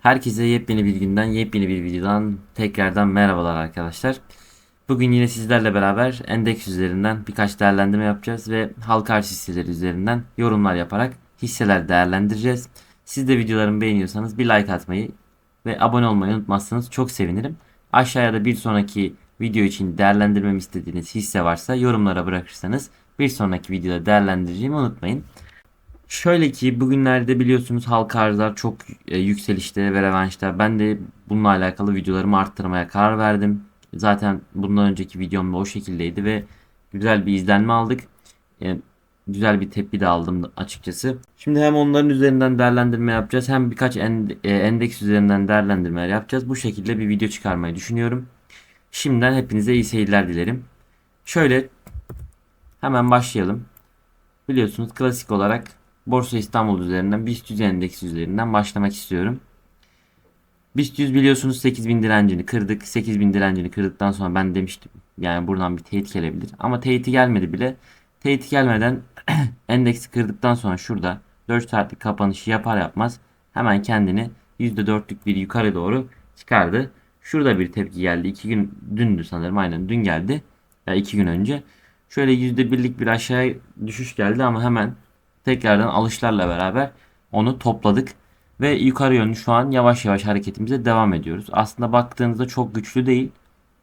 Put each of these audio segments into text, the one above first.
Herkese yepyeni bir günden, yepyeni bir videodan tekrardan merhabalar arkadaşlar. Bugün yine sizlerle beraber endeks üzerinden birkaç değerlendirme yapacağız ve halka arz hisseleri üzerinden yorumlar yaparak hisseler değerlendireceğiz. Siz de videolarımı beğeniyorsanız bir like atmayı ve abone olmayı unutmazsanız çok sevinirim. Aşağıya da bir sonraki video için değerlendirmemi istediğiniz hisse varsa yorumlara bırakırsanız bir sonraki videoda değerlendireceğimi unutmayın. Şöyle ki bugünlerde biliyorsunuz halka arzlar çok e, yükselişte ve revanşta. Ben de bununla alakalı videolarımı arttırmaya karar verdim. Zaten bundan önceki videom da o şekildeydi ve güzel bir izlenme aldık. E, güzel bir tepki de aldım açıkçası. Şimdi hem onların üzerinden değerlendirme yapacağız hem birkaç e, endeks üzerinden değerlendirmeler yapacağız. Bu şekilde bir video çıkarmayı düşünüyorum. Şimdiden hepinize iyi seyirler dilerim. Şöyle hemen başlayalım. Biliyorsunuz klasik olarak Borsa İstanbul üzerinden BIST 100 endeksi üzerinden başlamak istiyorum. BIST 100 biliyorsunuz 8000 direncini kırdık. 8000 direncini kırdıktan sonra ben demiştim yani buradan bir teyit gelebilir. Ama teyiti gelmedi bile. Teyit gelmeden endeksi kırdıktan sonra şurada 4 saatlik kapanışı yapar yapmaz hemen kendini %4'lük bir yukarı doğru çıkardı. Şurada bir tepki geldi. 2 gün dündü sanırım aynen dün geldi. Ya 2 gün önce. Şöyle %1'lik bir aşağıya düşüş geldi ama hemen tekrardan alışlarla beraber onu topladık. Ve yukarı yönlü şu an yavaş yavaş hareketimize devam ediyoruz. Aslında baktığınızda çok güçlü değil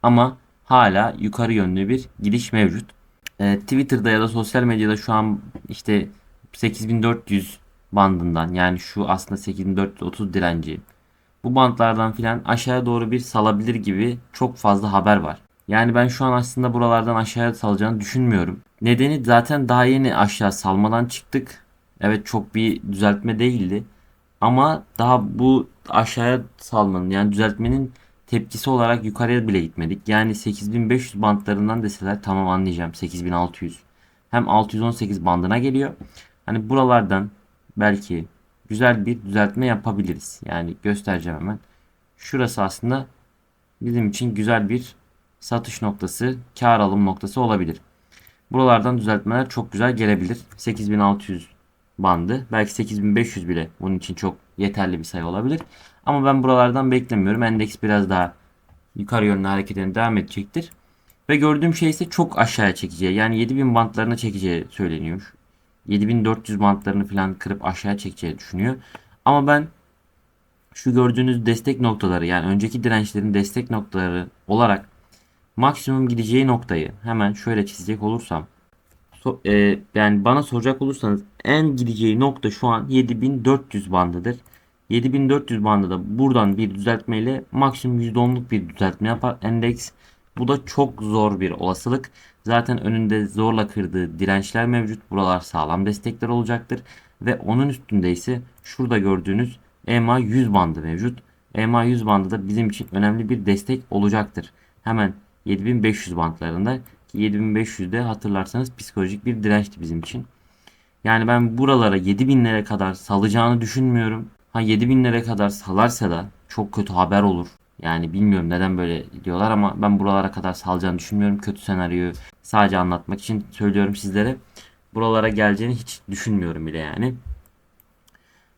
ama hala yukarı yönlü bir gidiş mevcut. Ee, Twitter'da ya da sosyal medyada şu an işte 8400 bandından yani şu aslında 8430 direnci bu bantlardan filan aşağıya doğru bir salabilir gibi çok fazla haber var. Yani ben şu an aslında buralardan aşağıya salacağını düşünmüyorum. Nedeni zaten daha yeni aşağı salmadan çıktık. Evet çok bir düzeltme değildi. Ama daha bu aşağıya salmanın yani düzeltmenin tepkisi olarak yukarıya bile gitmedik. Yani 8500 bantlarından deseler tamam anlayacağım 8600. Hem 618 bandına geliyor. Hani buralardan belki güzel bir düzeltme yapabiliriz. Yani göstereceğim hemen. Şurası aslında bizim için güzel bir satış noktası, kar alım noktası olabilir. Buralardan düzeltmeler çok güzel gelebilir. 8600 bandı. Belki 8500 bile bunun için çok yeterli bir sayı olabilir. Ama ben buralardan beklemiyorum. Endeks biraz daha yukarı yönlü hareketine devam edecektir. Ve gördüğüm şey ise çok aşağıya çekeceği. Yani 7000 bantlarına çekeceği söyleniyor. 7400 bantlarını falan kırıp aşağıya çekeceği düşünüyor. Ama ben şu gördüğünüz destek noktaları yani önceki dirençlerin destek noktaları olarak maksimum gideceği noktayı hemen şöyle çizecek olursam so, e, yani bana soracak olursanız en gideceği nokta şu an 7400 bandıdır. 7400 bandı da buradan bir düzeltmeyle maksimum %10'luk bir düzeltme yapar endeks. Bu da çok zor bir olasılık. Zaten önünde zorla kırdığı dirençler mevcut. Buralar sağlam destekler olacaktır. Ve onun üstünde ise şurada gördüğünüz EMA 100 bandı mevcut. EMA 100 bandı da bizim için önemli bir destek olacaktır. Hemen 7500 bantlarında ki 7500'de hatırlarsanız psikolojik bir dirençti bizim için. Yani ben buralara 7000'lere kadar salacağını düşünmüyorum. Ha 7000'lere kadar salarsa da çok kötü haber olur. Yani bilmiyorum neden böyle diyorlar ama ben buralara kadar salacağını düşünmüyorum. Kötü senaryoyu sadece anlatmak için söylüyorum sizlere. Buralara geleceğini hiç düşünmüyorum bile yani.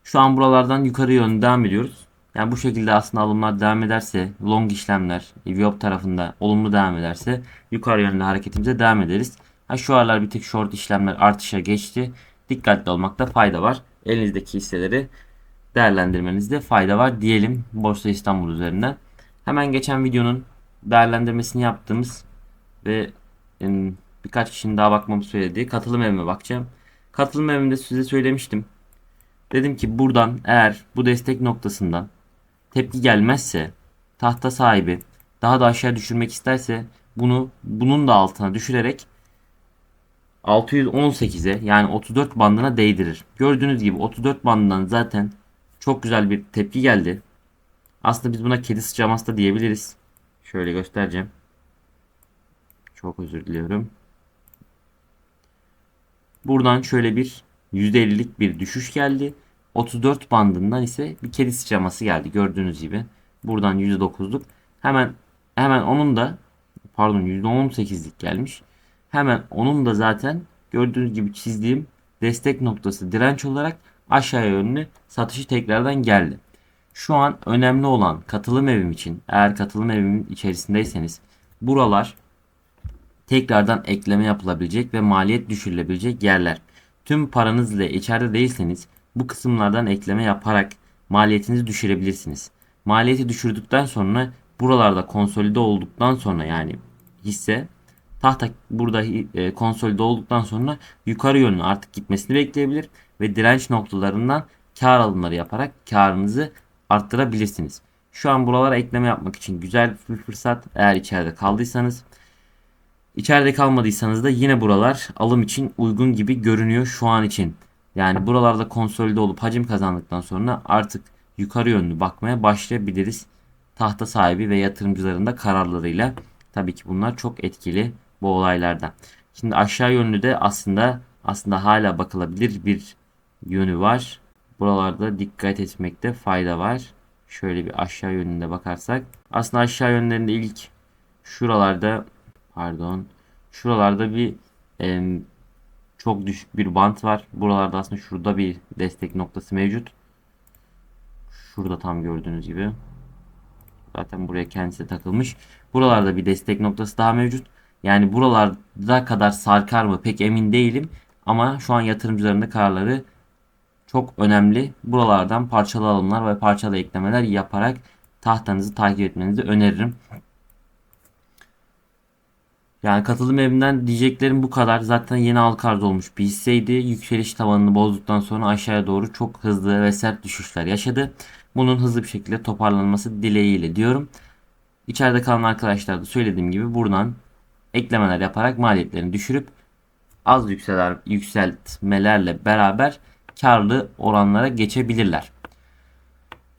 Şu an buralardan yukarı yönlü devam ediyoruz. Yani bu şekilde aslında alımlar devam ederse, long işlemler EVOP tarafında olumlu devam ederse yukarı yönlü hareketimize devam ederiz. Ha şu aralar bir tık short işlemler artışa geçti. Dikkatli olmakta fayda var. Elinizdeki hisseleri değerlendirmenizde fayda var diyelim Borsa İstanbul üzerinden. Hemen geçen videonun değerlendirmesini yaptığımız ve birkaç kişinin daha bakmamı söylediği katılım evime bakacağım. Katılım evimde size söylemiştim. Dedim ki buradan eğer bu destek noktasından tepki gelmezse tahta sahibi daha da aşağı düşürmek isterse bunu bunun da altına düşürerek 618'e yani 34 bandına değdirir. Gördüğünüz gibi 34 bandından zaten çok güzel bir tepki geldi. Aslında biz buna kedi sıçraması da diyebiliriz. Şöyle göstereceğim. Çok özür diliyorum. Buradan şöyle bir %50'lik bir düşüş geldi. 34 bandından ise bir kedi sıçraması geldi. Gördüğünüz gibi. Buradan %9'luk. Hemen hemen onun da pardon %18'lik gelmiş. Hemen onun da zaten gördüğünüz gibi çizdiğim destek noktası direnç olarak aşağıya yönlü satışı tekrardan geldi. Şu an önemli olan katılım evim için eğer katılım evimin içerisindeyseniz buralar tekrardan ekleme yapılabilecek ve maliyet düşürülebilecek yerler. Tüm paranızla içeride değilseniz bu kısımlardan ekleme yaparak maliyetinizi düşürebilirsiniz. Maliyeti düşürdükten sonra buralarda konsolide olduktan sonra yani hisse tahta burada e, konsolide olduktan sonra yukarı yönlü artık gitmesini bekleyebilir ve direnç noktalarından kar alımları yaparak karınızı arttırabilirsiniz. Şu an buralara ekleme yapmak için güzel bir fırsat eğer içeride kaldıysanız. İçeride kalmadıysanız da yine buralar alım için uygun gibi görünüyor şu an için. Yani buralarda konsolide olup hacim kazandıktan sonra artık yukarı yönlü bakmaya başlayabiliriz. Tahta sahibi ve yatırımcıların da kararlarıyla. Tabii ki bunlar çok etkili bu olaylardan. Şimdi aşağı yönlü de aslında aslında hala bakılabilir bir yönü var. Buralarda dikkat etmekte fayda var. Şöyle bir aşağı yönünde bakarsak. Aslında aşağı yönlerinde ilk şuralarda pardon şuralarda bir çok düşük bir bant var. Buralarda aslında şurada bir destek noktası mevcut. Şurada tam gördüğünüz gibi. Zaten buraya kendisi takılmış. Buralarda bir destek noktası daha mevcut. Yani buralarda kadar sarkar mı pek emin değilim. Ama şu an yatırımcıların da kararları çok önemli. Buralardan parçalı alımlar ve parçalı eklemeler yaparak tahtanızı takip etmenizi öneririm. Yani katılım evinden diyeceklerim bu kadar. Zaten yeni halka arz olmuş bir hisseydi. Yükseliş tavanını bozduktan sonra aşağıya doğru çok hızlı ve sert düşüşler yaşadı. Bunun hızlı bir şekilde toparlanması dileğiyle diyorum. İçeride kalan arkadaşlar da söylediğim gibi buradan eklemeler yaparak maliyetlerini düşürüp az yükseler, yükseltmelerle beraber karlı oranlara geçebilirler.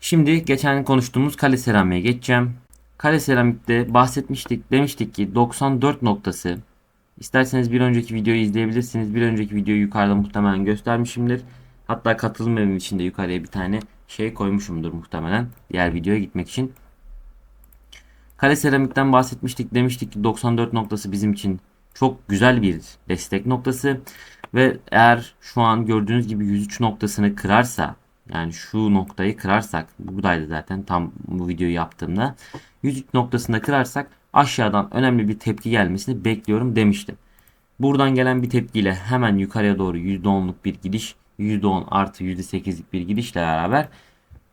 Şimdi geçen konuştuğumuz kale seramiğe geçeceğim. Kale seramikte bahsetmiştik. Demiştik ki 94 noktası. İsterseniz bir önceki videoyu izleyebilirsiniz. Bir önceki videoyu yukarıda muhtemelen göstermişimdir. Hatta katılım evim içinde yukarıya bir tane şey koymuşumdur muhtemelen. Diğer videoya gitmek için. Kale seramikten bahsetmiştik. Demiştik ki 94 noktası bizim için çok güzel bir destek noktası. Ve eğer şu an gördüğünüz gibi 103 noktasını kırarsa yani şu noktayı kırarsak buradaydı zaten tam bu videoyu yaptığımda 103 noktasında kırarsak aşağıdan önemli bir tepki gelmesini bekliyorum demiştim. Buradan gelen bir tepkiyle hemen yukarıya doğru %10'luk bir gidiş %10 artı %8'lik bir gidişle beraber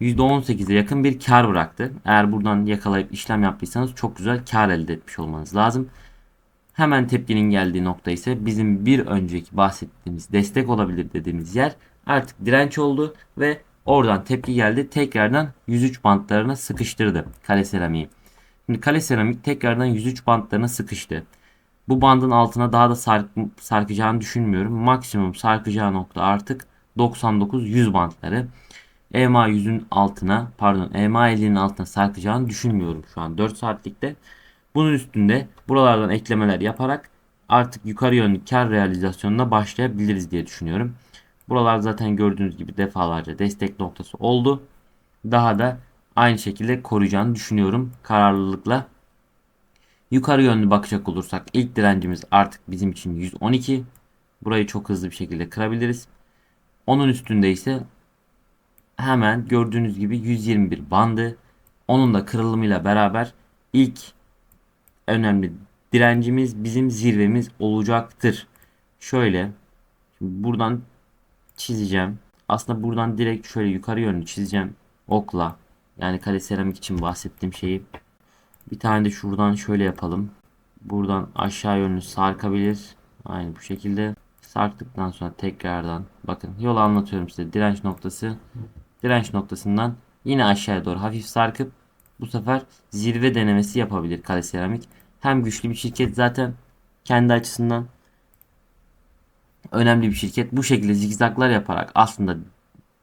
%18'e yakın bir kar bıraktı. Eğer buradan yakalayıp işlem yaptıysanız çok güzel kar elde etmiş olmanız lazım. Hemen tepkinin geldiği nokta ise bizim bir önceki bahsettiğimiz destek olabilir dediğimiz yer artık direnç oldu ve oradan tepki geldi. Tekrardan 103 bantlarına sıkıştırdı kale seramiği. Şimdi kale seramik tekrardan 103 bantlarına sıkıştı. Bu bandın altına daha da sark sarkacağını düşünmüyorum. Maksimum sarkacağı nokta artık 99-100 bantları. EMA 100'ün altına pardon EMA 50'nin altına sarkacağını düşünmüyorum şu an 4 saatlikte. Bunun üstünde buralardan eklemeler yaparak artık yukarı yönlü kar realizasyonuna başlayabiliriz diye düşünüyorum. Buralar zaten gördüğünüz gibi defalarca destek noktası oldu. Daha da aynı şekilde koruyacağını düşünüyorum kararlılıkla. Yukarı yönlü bakacak olursak ilk direncimiz artık bizim için 112. Burayı çok hızlı bir şekilde kırabiliriz. Onun üstünde ise hemen gördüğünüz gibi 121 bandı. Onun da kırılımıyla beraber ilk önemli direncimiz bizim zirvemiz olacaktır. Şöyle buradan çizeceğim. Aslında buradan direkt şöyle yukarı yönlü çizeceğim okla. Yani kale seramik için bahsettiğim şeyi. Bir tane de şuradan şöyle yapalım. Buradan aşağı yönlü sarkabilir. Aynı bu şekilde. Sarktıktan sonra tekrardan bakın yol anlatıyorum size. Direnç noktası. Direnç noktasından yine aşağıya doğru hafif sarkıp bu sefer zirve denemesi yapabilir kale seramik. Hem güçlü bir şirket zaten kendi açısından önemli bir şirket. Bu şekilde zigzaglar yaparak aslında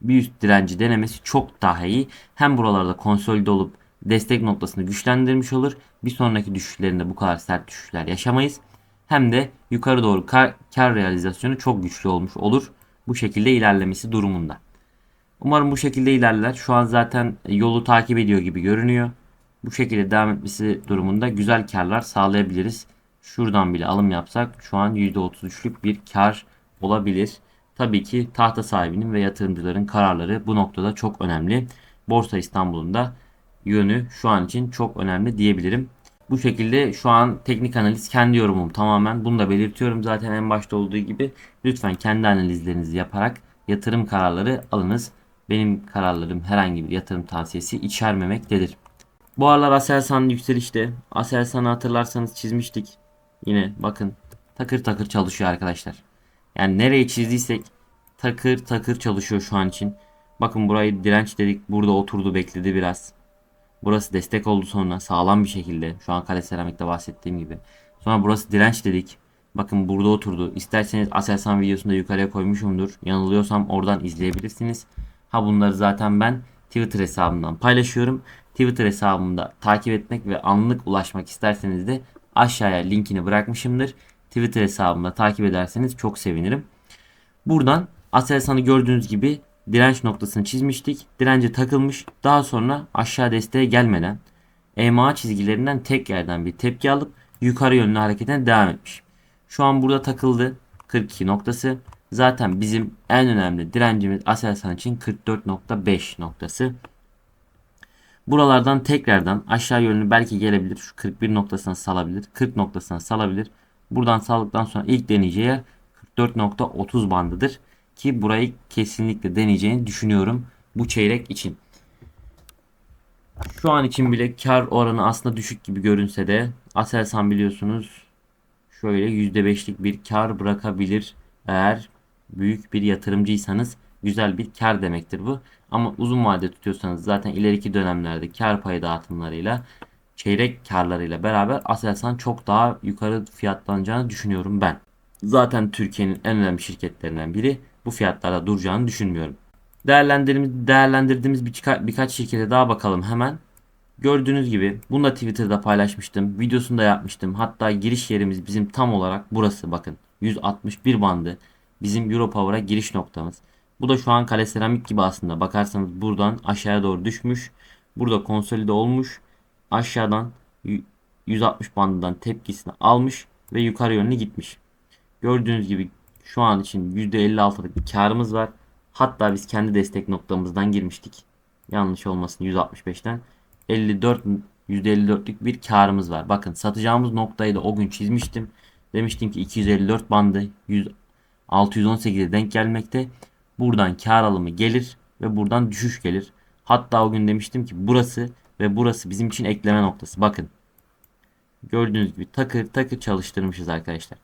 bir üst direnci denemesi çok daha iyi. Hem buralarda konsolide olup destek noktasını güçlendirmiş olur. Bir sonraki düşüşlerinde bu kadar sert düşüşler yaşamayız. Hem de yukarı doğru kar, kar realizasyonu çok güçlü olmuş olur. Bu şekilde ilerlemesi durumunda. Umarım bu şekilde ilerler. Şu an zaten yolu takip ediyor gibi görünüyor. Bu şekilde devam etmesi durumunda güzel karlar sağlayabiliriz. Şuradan bile alım yapsak şu an %33'lük bir kar olabilir. Tabii ki tahta sahibinin ve yatırımcıların kararları bu noktada çok önemli. Borsa İstanbul'un da yönü şu an için çok önemli diyebilirim. Bu şekilde şu an teknik analiz kendi yorumum tamamen. Bunu da belirtiyorum zaten en başta olduğu gibi. Lütfen kendi analizlerinizi yaparak yatırım kararları alınız. Benim kararlarım herhangi bir yatırım tavsiyesi içermemektedir. Bu aralar Aselsan yükselişte. Aselsan'ı hatırlarsanız çizmiştik. Yine bakın takır takır çalışıyor arkadaşlar. Yani nereye çizdiysek takır takır çalışıyor şu an için. Bakın burayı direnç dedik. Burada oturdu bekledi biraz. Burası destek oldu sonra sağlam bir şekilde. Şu an kale seramikte bahsettiğim gibi. Sonra burası direnç dedik. Bakın burada oturdu. İsterseniz Aselsan videosunda yukarıya koymuşumdur. Yanılıyorsam oradan izleyebilirsiniz. Ha bunları zaten ben Twitter hesabımdan paylaşıyorum. Twitter hesabımda takip etmek ve anlık ulaşmak isterseniz de aşağıya linkini bırakmışımdır. Twitter hesabımda takip ederseniz çok sevinirim. Buradan Aselsan'ı gördüğünüz gibi direnç noktasını çizmiştik. Dirence takılmış. Daha sonra aşağı desteğe gelmeden EMA çizgilerinden tek yerden bir tepki alıp yukarı yönlü hareketine devam etmiş. Şu an burada takıldı. 42 noktası. Zaten bizim en önemli direncimiz Aselsan için 44.5 noktası. Buralardan tekrardan aşağı yönlü belki gelebilir. Şu 41 noktasına salabilir. 40 noktasına salabilir. Buradan saldıktan sonra ilk deneyeceği yer 44.30 bandıdır. Ki burayı kesinlikle deneyeceğini düşünüyorum bu çeyrek için. Şu an için bile kar oranı aslında düşük gibi görünse de Aselsan biliyorsunuz şöyle %5'lik bir kar bırakabilir. Eğer büyük bir yatırımcıysanız güzel bir kar demektir bu. Ama uzun vade tutuyorsanız zaten ileriki dönemlerde kar payı dağıtımlarıyla çeyrek karlarıyla beraber Aselsan çok daha yukarı fiyatlanacağını düşünüyorum ben. Zaten Türkiye'nin en önemli şirketlerinden biri bu fiyatlarda duracağını düşünmüyorum. Değerlendirdiğimiz, değerlendirdiğimiz birka, birkaç şirkete daha bakalım hemen. Gördüğünüz gibi bunu da Twitter'da paylaşmıştım. Videosunu da yapmıştım. Hatta giriş yerimiz bizim tam olarak burası bakın. 161 bandı. Bizim Europower'a giriş noktamız. Bu da şu an kale seramik gibi aslında. Bakarsanız buradan aşağıya doğru düşmüş. Burada konsolide olmuş. Aşağıdan 160 bandından tepkisini almış ve yukarı yönlü gitmiş. Gördüğünüz gibi şu an için %56'lık bir karımız var. Hatta biz kendi destek noktamızdan girmiştik. Yanlış olmasın 165'ten 54 %54'lük bir karımız var. Bakın satacağımız noktayı da o gün çizmiştim. Demiştim ki 254 bandı 100, 618'e denk gelmekte. Buradan kar alımı gelir ve buradan düşüş gelir. Hatta o gün demiştim ki burası ve burası bizim için ekleme noktası. Bakın. Gördüğünüz gibi takır takır çalıştırmışız arkadaşlar.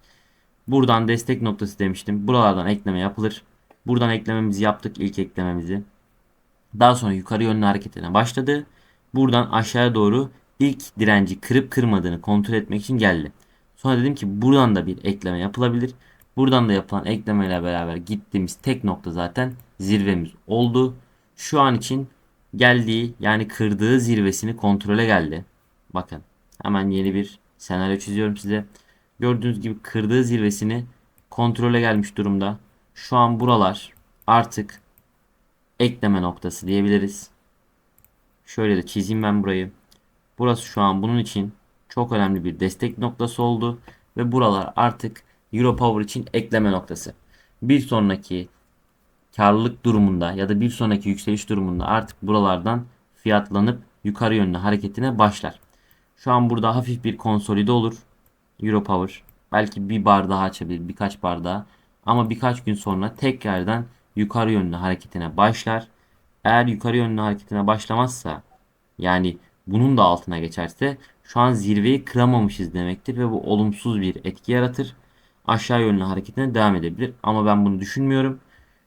Buradan destek noktası demiştim. Buralardan ekleme yapılır. Buradan eklememizi yaptık ilk eklememizi. Daha sonra yukarı yönlü hareketine başladı. Buradan aşağıya doğru ilk direnci kırıp kırmadığını kontrol etmek için geldi. Sonra dedim ki buradan da bir ekleme yapılabilir. Buradan da yapılan eklemeyle beraber gittiğimiz tek nokta zaten zirvemiz oldu. Şu an için geldiği yani kırdığı zirvesini kontrole geldi. Bakın hemen yeni bir senaryo çiziyorum size. Gördüğünüz gibi kırdığı zirvesini kontrole gelmiş durumda. Şu an buralar artık ekleme noktası diyebiliriz. Şöyle de çizeyim ben burayı. Burası şu an bunun için çok önemli bir destek noktası oldu. Ve buralar artık Europower için ekleme noktası. Bir sonraki karlılık durumunda ya da bir sonraki yükseliş durumunda artık buralardan fiyatlanıp yukarı yönlü hareketine başlar. Şu an burada hafif bir konsolide olur. Europower. Belki bir bar daha açabilir birkaç bar daha. Ama birkaç gün sonra tekrardan yukarı yönlü hareketine başlar. Eğer yukarı yönlü hareketine başlamazsa yani bunun da altına geçerse şu an zirveyi kıramamışız demektir ve bu olumsuz bir etki yaratır. Aşağı yönlü hareketine devam edebilir ama ben bunu düşünmüyorum.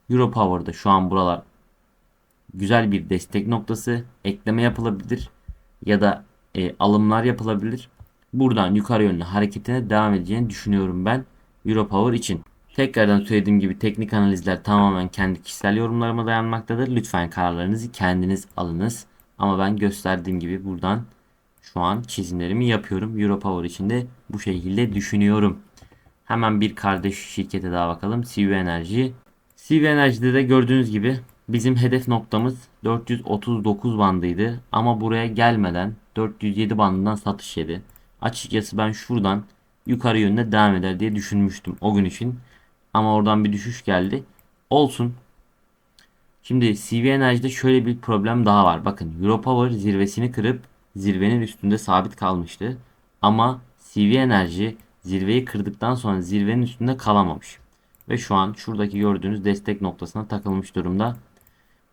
Europower'da şu an buralar güzel bir destek noktası. Ekleme yapılabilir ya da e, alımlar yapılabilir. Buradan yukarı yönlü hareketine devam edeceğini düşünüyorum ben Europower için. Tekrardan söylediğim gibi teknik analizler tamamen kendi kişisel yorumlarıma dayanmaktadır. Lütfen kararlarınızı kendiniz alınız. Ama ben gösterdiğim gibi buradan şu an çizimlerimi yapıyorum. Europower için de bu şekilde düşünüyorum. Hemen bir kardeş şirkete daha bakalım. CV Enerji. CV Enerji'de de gördüğünüz gibi bizim hedef noktamız 439 bandıydı. Ama buraya gelmeden 407 bandından satış yedi. Açıkçası ben şuradan yukarı yönde devam eder diye düşünmüştüm o gün için. Ama oradan bir düşüş geldi. Olsun. Şimdi CV Enerji'de şöyle bir problem daha var. Bakın Europower zirvesini kırıp zirvenin üstünde sabit kalmıştı. Ama CV Enerji zirveyi kırdıktan sonra zirvenin üstünde kalamamış. Ve şu an şuradaki gördüğünüz destek noktasına takılmış durumda.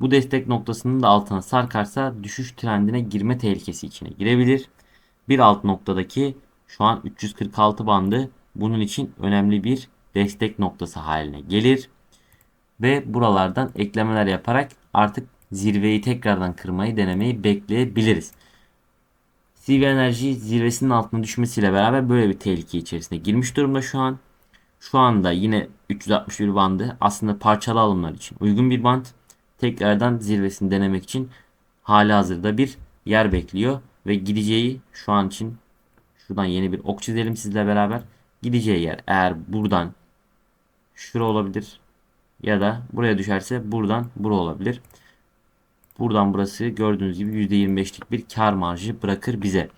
Bu destek noktasının da altına sarkarsa düşüş trendine girme tehlikesi içine girebilir. Bir alt noktadaki şu an 346 bandı bunun için önemli bir destek noktası haline gelir. Ve buralardan eklemeler yaparak artık zirveyi tekrardan kırmayı denemeyi bekleyebiliriz. CV Enerji zirvesinin altına düşmesiyle beraber böyle bir tehlike içerisine girmiş durumda şu an. Şu anda yine 361 bandı aslında parçalı alımlar için uygun bir band. Tekrardan zirvesini denemek için hali hazırda bir yer bekliyor ve gideceği şu an için şuradan yeni bir ok çizelim sizle beraber. Gideceği yer eğer buradan şura olabilir ya da buraya düşerse buradan bura olabilir. Buradan burası gördüğünüz gibi %25'lik bir kar marjı bırakır bize.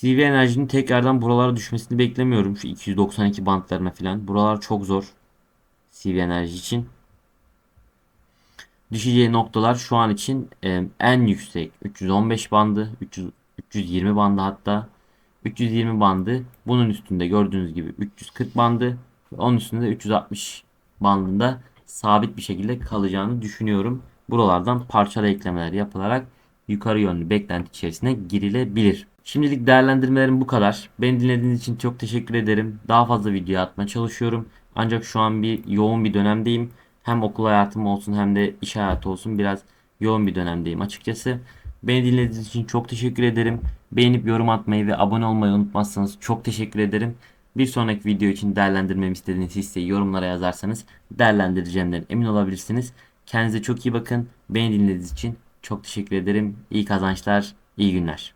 CV enerjinin tekrardan buralara düşmesini beklemiyorum. Şu 292 bantlarına falan. Buralar çok zor. CV enerji için. Düşeceği noktalar şu an için e, en yüksek 315 bandı, 300, 320 bandı hatta 320 bandı. Bunun üstünde gördüğünüz gibi 340 bandı. Onun üstünde de 360 bandında sabit bir şekilde kalacağını düşünüyorum. Buralardan parçalı eklemeler yapılarak yukarı yönlü beklenti içerisine girilebilir. Şimdilik değerlendirmelerim bu kadar. Beni dinlediğiniz için çok teşekkür ederim. Daha fazla video atmaya çalışıyorum. Ancak şu an bir yoğun bir dönemdeyim. Hem okul hayatım olsun hem de iş hayatı olsun biraz yoğun bir dönemdeyim açıkçası. Beni dinlediğiniz için çok teşekkür ederim. Beğenip yorum atmayı ve abone olmayı unutmazsanız çok teşekkür ederim. Bir sonraki video için değerlendirmemi istediğiniz hisseyi yorumlara yazarsanız değerlendireceğimden emin olabilirsiniz. Kendinize çok iyi bakın. Beni dinlediğiniz için çok teşekkür ederim. İyi kazançlar, iyi günler.